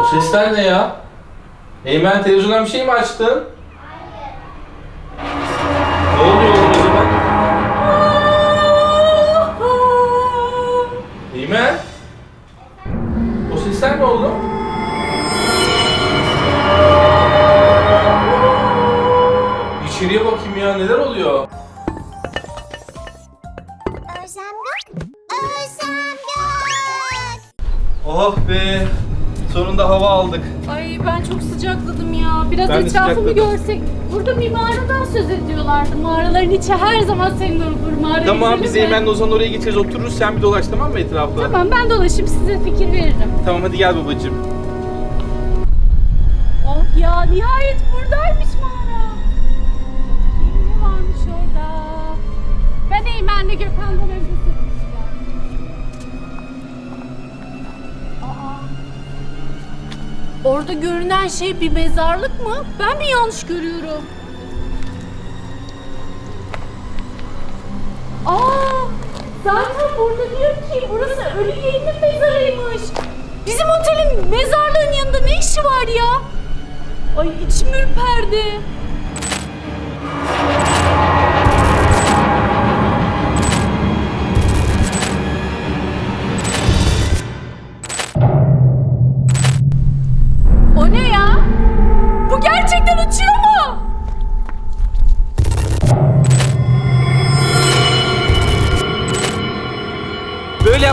O sesler ne ya? Eymen televizyondan bir şey mi açtın? Ne oluyor oğlum o zaman? Eymen? O sesler ne oldu? İçeriye bakayım ya neler oluyor? Be! Sonunda hava aldık. Ay ben çok sıcakladım ya. Biraz Ben de etrafımı sıcakladım. görsek. Burada bir mağaradan söz ediyorlardı. Mağaraların içi her zaman senin olur. Mağarayı Tamam biz mi? Eymen'le Ozan oraya geçeriz otururuz sen bir dolaş tamam mı etrafta? Tamam ben dolaşıp size fikir veririm. Tamam hadi gel babacığım. Oh ya nihayet buradaymış Orada görünen şey bir mezarlık mı? Ben mi yanlış görüyorum? Aa, zaten burada diyor ki burası ölü yeğenin mezarıymış. Bizim otelin mezarlığın yanında ne işi var ya? Ay içim ürperdi.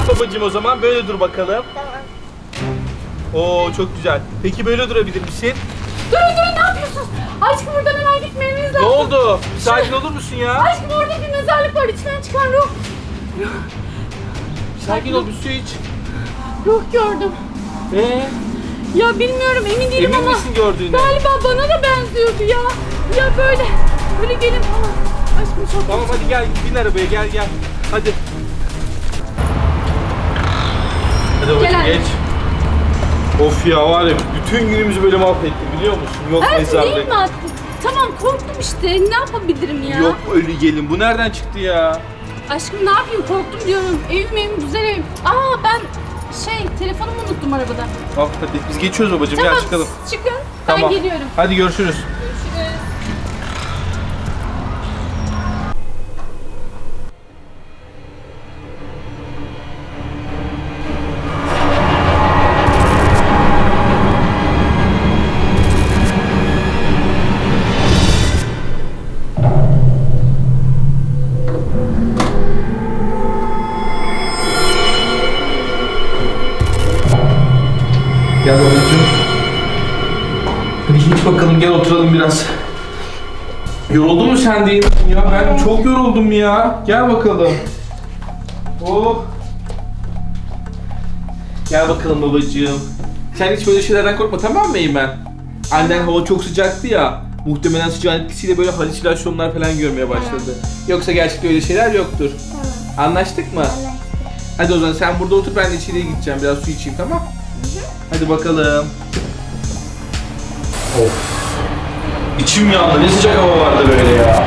Yap babacığım o zaman böyle dur bakalım. Tamam. Oo çok güzel. Peki böyle durabilir misin? Durun durun ne yapıyorsunuz? Aşkım buradan hemen gitmemiz Ne lazım. oldu? Sakin olur musun ya? Aşkım orada bir mezarlık var içinden çıkan ruh. Sakin ol bir su iç. Ruh gördüm. Ee, Ya bilmiyorum emin değilim emin ama misin gördüğüne? galiba bana da benziyordu ya. Ya böyle böyle gelin falan. Aşkım çok Tamam hadi gel bin arabaya gel gel. Hadi. Geç. Of ya var ya bütün günümüzü böyle mahvetti biliyor musun? Yok değil mezarlık. mi? Tamam korktum işte ne yapabilirim ya? Yok ölü gelin. Bu nereden çıktı ya? Aşkım ne yapayım korktum diyorum. Evim evim güzel evim. Aa ben şey telefonumu unuttum arabada. Al hadi biz geçiyoruz babacığım tamam gel çıkalım. çıkın Tamam. ben geliyorum. Hadi. Görüşürüz. Geç bakalım gel oturalım biraz. Yoruldun mu sen değil ya? Ben çok yoruldum ya. Gel bakalım. Oh. Gel bakalım babacığım. Sen hiç böyle şeylerden korkma tamam mı Eymen? Annen hava çok sıcaktı ya. Muhtemelen sıcağın etkisiyle böyle halüsinasyonlar falan görmeye başladı. Yoksa gerçekten öyle şeyler yoktur. Tamam. Anlaştık mı? Anlaştık. Hadi o zaman sen burada otur ben de içeriye gideceğim. Biraz su içeyim tamam? Hadi bakalım. Of. İçim yandı. Ne sıcak hava vardı böyle ya.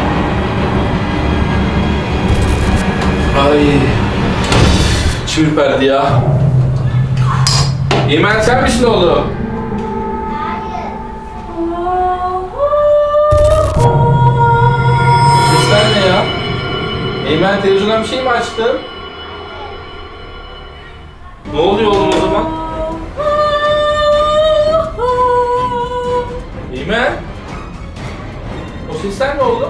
Ay. İçim ürperdi ya. Eymen sen misin oğlum? Sesler ne ya? Eymen televizyondan bir şey mi açtın? Ne oluyor oğlum o zaman? Eymen? O sesler ne oldu?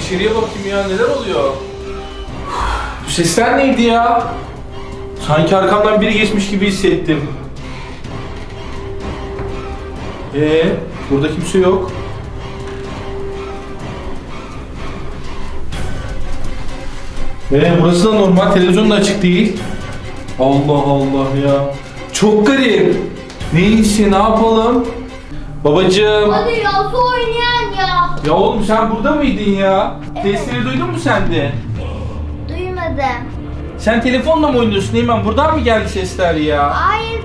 İçeriye bakayım ya neler oluyor? Bu sesler neydi ya? Sanki arkamdan biri geçmiş gibi hissettim. Ee, burada kimse yok. Ee, burası da normal, televizyon da açık değil. Allah Allah ya. Çok garip. Neyse, ne yapalım? Babacığım. Hadi ya su oynayan ya. Ya oğlum sen burada mıydın ya? Sesleri duydun mu sen de? Duymadım. Sen telefonla mı oynuyorsun Eymen? Buradan mı geldi sesler ya? Hayır.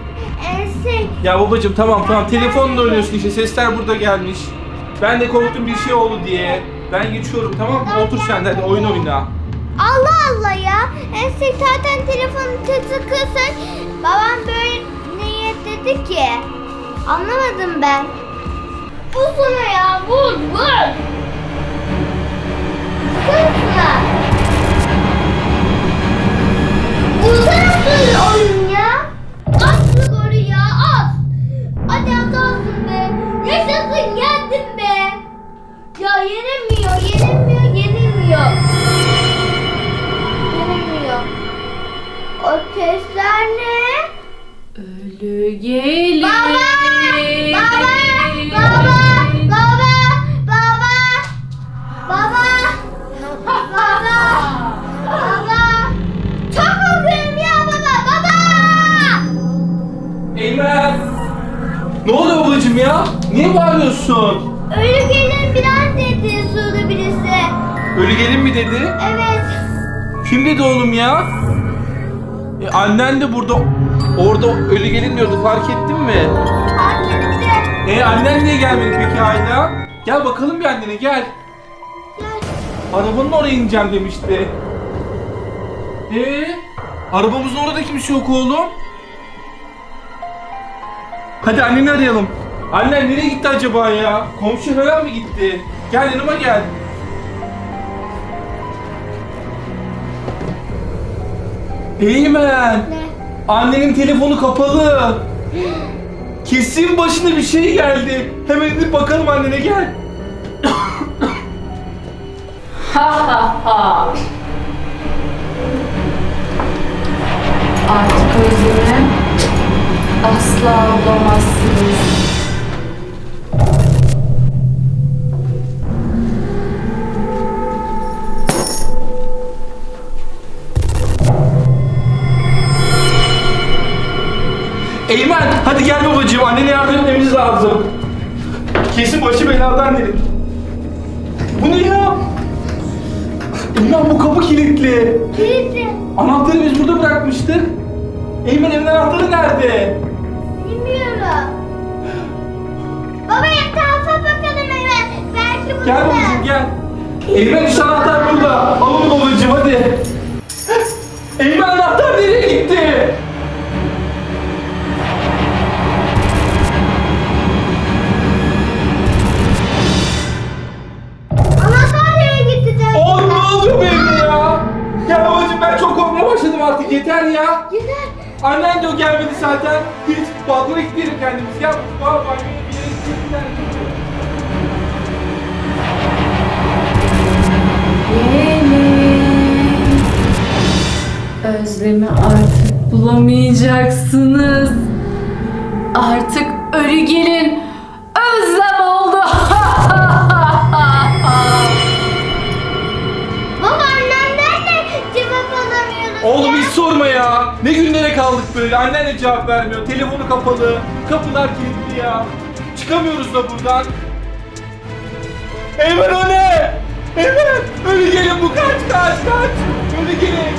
Ense. Ya babacığım tamam tamam telefonla oynuyorsun işte sesler burada gelmiş. Ben de korktum bir şey oldu diye. Ben geçiyorum tamam mı? Otur sen de hadi oyun oyna. Allah Allah ya. Ensek zaten telefonu tıkırsın. Babam böyle niyet dedi ki. Anlamadım ben. Vur sana ya vur vur. Vur sana. O sesler ne? Ölü gelin. Baba! Baba! Baba! Baba! Baba! Baba! Baba! Baba! Çok korkuyorum ya baba! Baba! Eymen! Ne oluyor ablacığım ya? Niye bağırıyorsun? Ölü gelin biraz dedi suda birisi. Ölü gelin mi dedi? Evet. Kim dedi oğlum ya? E, annen de burada orada ölü gelin diyordu fark ettin mi? Fark etti. E annen niye gelmedi peki hala? Gel bakalım bir annene gel. Gel. Arabanın oraya ineceğim demişti. Ee, arabamızın orada kimse yok oğlum. Hadi anneni arayalım. Annen nereye gitti acaba ya? Komşu falan mı gitti? Gel yanıma gel. Eymen. Ne? Annenin telefonu kapalı. Kesin başına bir şey geldi. Hemen gidip bakalım annene gel. Ha ha ha. Artık Özlem'i asla bulamazsınız. Eymen bu kapı kilitli. Kilitli. Anahtarı biz burada bırakmıştık. Eymen evin anahtarı nerede? Bilmiyorum. Baba etrafa bakalım hemen. Belki burada. Gel babacığım gel. Eymen işte anahtar burada. Al Armando gelmedi zaten. Biz balkona gidelim kendimiz. Gel baba banyoya bir yere gidelim. Özlemi artık bulamayacaksınız. Artık ölü gelin özlem oldu. Babaannem nerede? Cevap alamıyorum. Oğlum hiç sorma ya ya. Ne günlere kaldık böyle. Annen de cevap vermiyor. Telefonu kapalı. Kapılar kilitli ya. Çıkamıyoruz da buradan. Eymen o ne? Eymen! Ölü gelin bu kaç kaç kaç! Ölü gelin!